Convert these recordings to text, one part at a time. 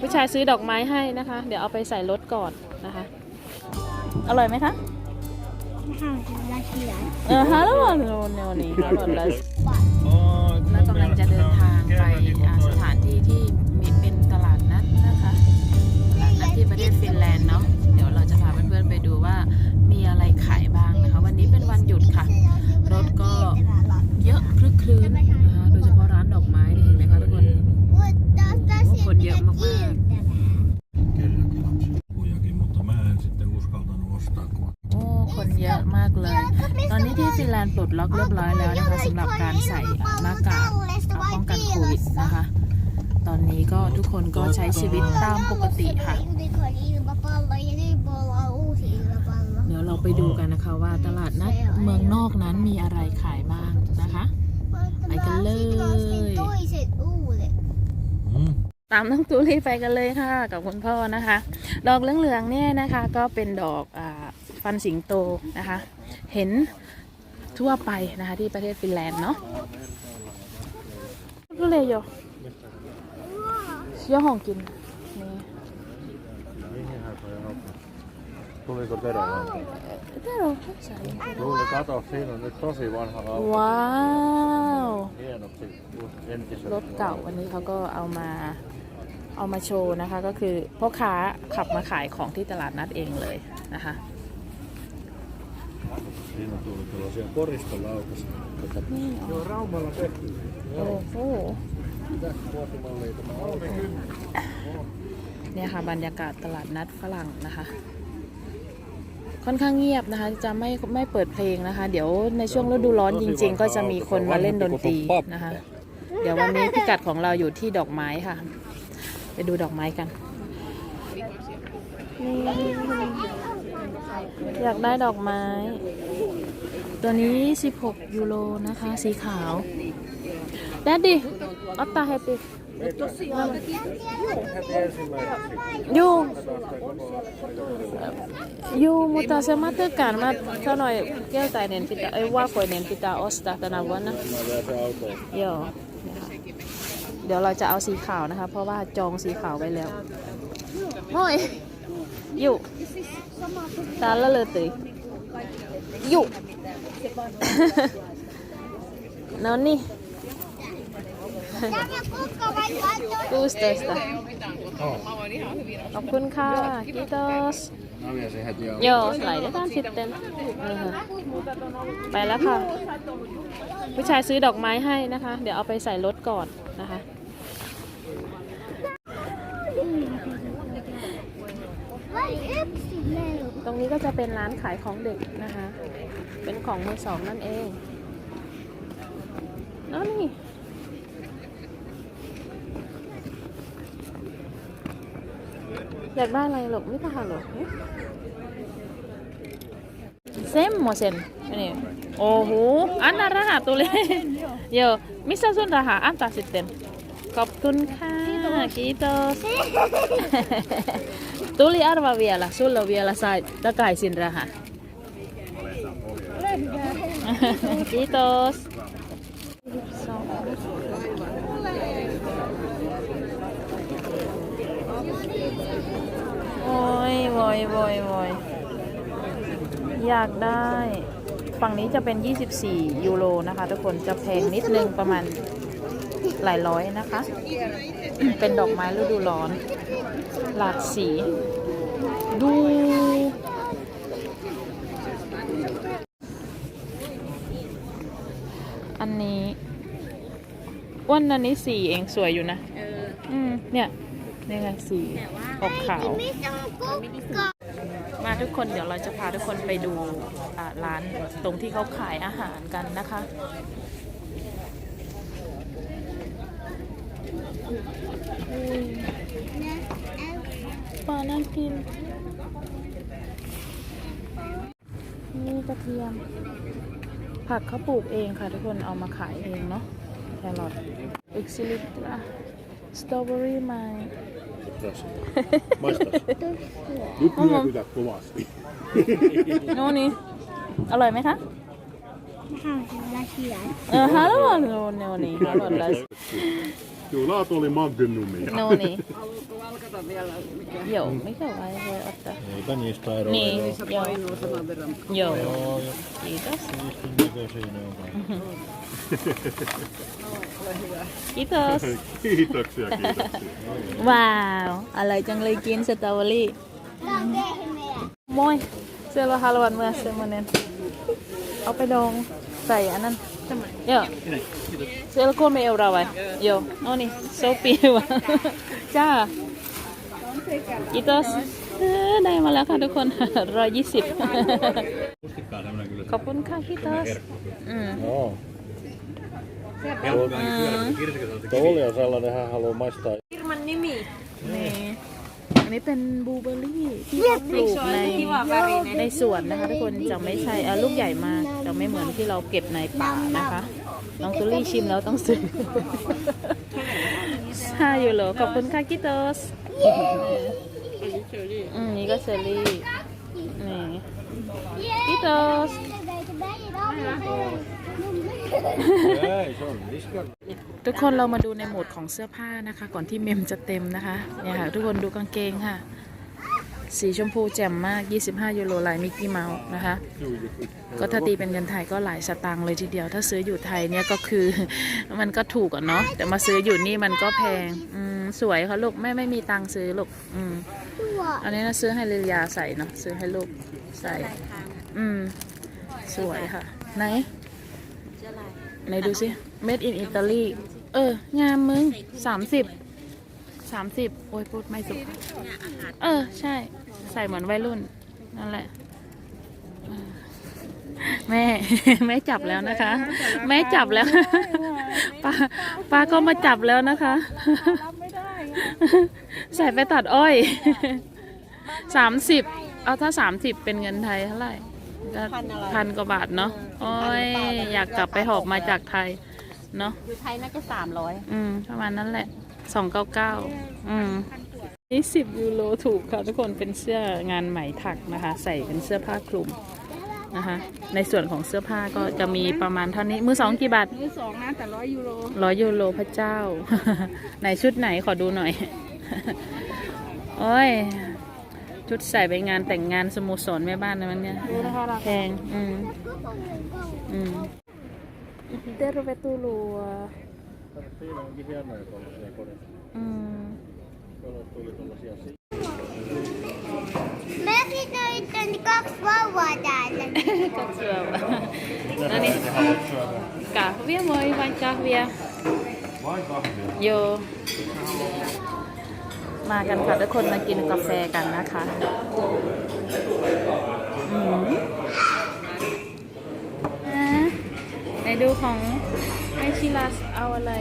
ผู้ชายซื้อดอกไม้ให้นะคะ เดี๋ยวเอาไปใส่รถก่อนนะคะ อร่อยไหมคะเออฮะแล้ววันนี้ฮะวันนี้เรากำลังจะเดินทางไปอ่าสถานที่ที่ ที่ฟินแลนด์ปลดล็อกเรียบร้อยแล้วนะคะสำหรับการใส่หน้ากากป้องกันโควิดนะคะ ตอนนี้ก็ทุกคนก็ใช้ชีวิตตามปกติค่ะเดี๋ยวเราไปดูกันนะคะว่าตลาดนัดเมืองนอกนั้นมีอะไรขายบ้างนะคะไปกันเลยตามน้องตูลี่ไปกันเลยค่ะ กับคุณพ่อนะคะ ดอกเหลืองๆเนี่ยนะคะ ก็เป็นดอกอฟันสิงโตนะคะ เห็น ทั่วไปนะคะที่ประเทศฟินแลนด์เนาะก็เลยโยย่อห้องกิน นี่ Tuliko terävä? ได้เราใส่ Luuli, kato, siinä on nyt tosi vanha auto. ว้าว Hienoksi entiset รถเก่าวันนี้เขาก็เอามาเอามาโชว์นะคะ ก็คือพ่อค้าขับมาขายของที่ตลาดนัดเองเลยนะคะ Siinä tuli tuollaisia koristolautasia. Tätä นี่อ๋อ Raumalla tehty. โอ้โห Mitä vuosimallia tämä auto on? เนี่ยค่ะบรรยากาศตลาดนัดฝรั่งนะคะ ค่อนข้างเงียบนะคะ จะไม่ไม่เปิดเพลงนะคะ เดี๋ยวในช่วงฤดูร้อนจริง ๆ ก็จะมีคนมาเล่นดนตรีนะคะ เดี๋ยววันนี้พิกัดของเราอยู่ที่ดอกไม้ค่ะ ไปดูดอกไม้กันนี่ อยากได้ดอกไม้ ตัวนี้ 16 ยูโรนะคะ สีขาวแดดดี้อัตตาเฮปิยูยูมุตาเซมาเตอร์กันมาเท่าหน่อยเกี่ยวตายเนนพิตาไอว่าคอยเนนพิตาออสตาตนาวันนะเดี๋ยวเดี๋ยวเราจะเอาสีขาวนะคะ เพราะว่าจองสีขาวไว้แล้วโอ้ย อยู่ตาละเลยตุยอยู่ no niin 16ขอบคุณค่ะกิโตส Mä vien sen heti auto. โยสไลด์ได้ตามสิบเต็มอือฮะไปแล้วค่ะ ผู้ชายซื้อดอกไม้ให้นะคะ เดี๋ยวเอาไปใส่รถก่อนนะคะ ตรงนี้ก็จะเป็นร้านขายของเด็กนะคะ เป็นของมือสองนั่นเองแล้วนี่อยากได้อะไรหรอกไม่ต้องหาหรอกเซมโมเซนอันนี้โอ้โหอันนั้นรหัสตัวเลยเยอะมิสซุนรหัสอันตัดสิเต็มขอบคุณค่ะกีโตส Tuli arva vielä, sulla on vielä sai takaisin raha. Kiitos. Voi voi voi voi อยากได้ ฝั่งนี้จะเป็น 24 ยูโรนะคะ ทุกคน จะแพงนิดนึงประมาณ หลายร้อยนะคะ เป็นดอกไม้ฤดูร้อน หลากสี ดูอันนี้อ้วนอันนี้สีเองสวยอยู่นะอืมเนี่ยนี่ไงสีออกขาว มาทุกคนเดี๋ยวเราจะพาทุกคนไปดูร้านตรงที่เขาขายอาหารกันนะคะ ปลาน่ากิน นี่กระเทียม ผักเขาปลูกเองค่ะทุกคนเอามาขายเองเนาะแครอทอิกซิลิตราสตรอเบอรี่ไม Tässä. Maistas. Nyt nyökytä kovasti. โน่นนี่อร่อยไหมคะเออฮาโลโนโนนี่ฮาโลลัส Joo, laatu oli magnumia. No niin. Joo, mikä vai voi ottaa? Eipä niistä eroa. Niin, joo. Joo. Joo, ja Kiitos. siistin näköisiä ne on kaikki. Kiitos. Kiitoksia, kiitoksia. ว้าวอะไรจังเลยกินสตรอเบอรี่ Moi. Siellä haluan myös semmonen. เอา ไปดองใส่อันนั้น Joo. Siellä on kolme euroa vai? Joo. No niin, sopii vaan. จ้า Kiitos. เออได้มาแล้วค่ะทุกคนร้อยยี่สิบ Mustikkaa tämmönen kyllä. ขอบคุณค่ะ Kiitos. อืม Joo. อืม Tuo oli on sellainen, hän haluaa maistaa นี่ อันนี้เป็นบลูเบอร์รี่ที่เขาปลูกในในสวนนะคะทุกคนจะไม่ใช่อะลูกใหญ่มากจะไม่เหมือนที่เราเก็บในป่านะคะ น้องตุลี่ชิมแล้วต้องซื้อใช่อยู่เหรอขอบคุณค่ะกิโตสอืมนี่ก็เชอร์รี่ นี่กิโตส Ei, se on niskan. ทุกคนเรามาดูในโหมดของเสื้อผ้านะคะ ก่อนที่เมมจะเต็มนะคะเนี่ยค่ะทุกคนดูกางเกงค่ะ สีชมพูแจ่มมาก 25 ยูโรลายมิกกี้เมาส์นะคะ ก็ถ้าตีเป็นเงินไทยก็หลายสตางค์เลยทีเดียว ถ้าซื้ออยู่ไทยเนี่ยก็คือ มันก็ถูกอะเนาะแต่มาซื้ออยู่นี่มันก็แพงอืมสวยค่ะลูกแม่ไม่มีตังค์ซื้อลูกอืมอันนี้นะซื้อให้ลิลยาใส่เนาะซื้อให้ลูกใส่ อืม สวยค่ะ ไหนไหนดูสิ made in Italy เออ งามมึงสามสิบสามสิบโอ้ยพูดไม่สุภาพเออ ใช่ ใส่เหมือนวัยรุ่น นั่นแหละเออแม่ แม่จับแล้วนะคะ แม่จับแล้วป้าป้าก็มาจับแล้วนะคะ ใส่ไปตัดอ้อยสามสิบเอาถ้าสามสิบเป็นเงินไทยเท่าไหร่ก็พันกว่าบาทเนาะ โอ้ย อยากกลับไปหอบมาจากไทย เนาะอยู่ไทยน่าจะสามร้อยอืมประมาณนั้นแหละสองเก้าเก้าอืมนี่สิบยูโรถูกค่ะทุกคนเป็นเสื้องานไหมถักนะคะ ใส่เป็นเสื้อผ้าคลุมนะคะในส่วนของเสื้อผ้าก็จะมีประมาณเท่านี้ มือสองกี่บาท มือสองนะแต่ร้อยยูโรร้อยยูโรพระเจ้า ไหนชุดไหนขอดูหน่อย โอ้ย ชุดใส่ไปงานแต่งงานสโมสรแม่บ้านนะมันเนี่ยแพงอืมอืม เดรเวตูลัว Siinä onkin hienoja tuollaisia koneita. อืม Tuolla tuli tuollaisia si- Mäkin näytän kaksi vauvaa täällä. Katsoa. Mitä No niin. sä haluat syödä? Kahvia voi, vain kahvia. Vain kahvia. โยมากันค่ะทุกคนมากินกาแฟกันนะคะ อืม ดูของไอชิลัสเอาอะไร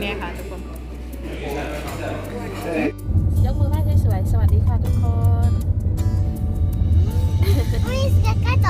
เนี่ยค่ะทุกคนยกมือไหว้สวยสวัสดีค่ะทุกคนเฮ้ยสแกตต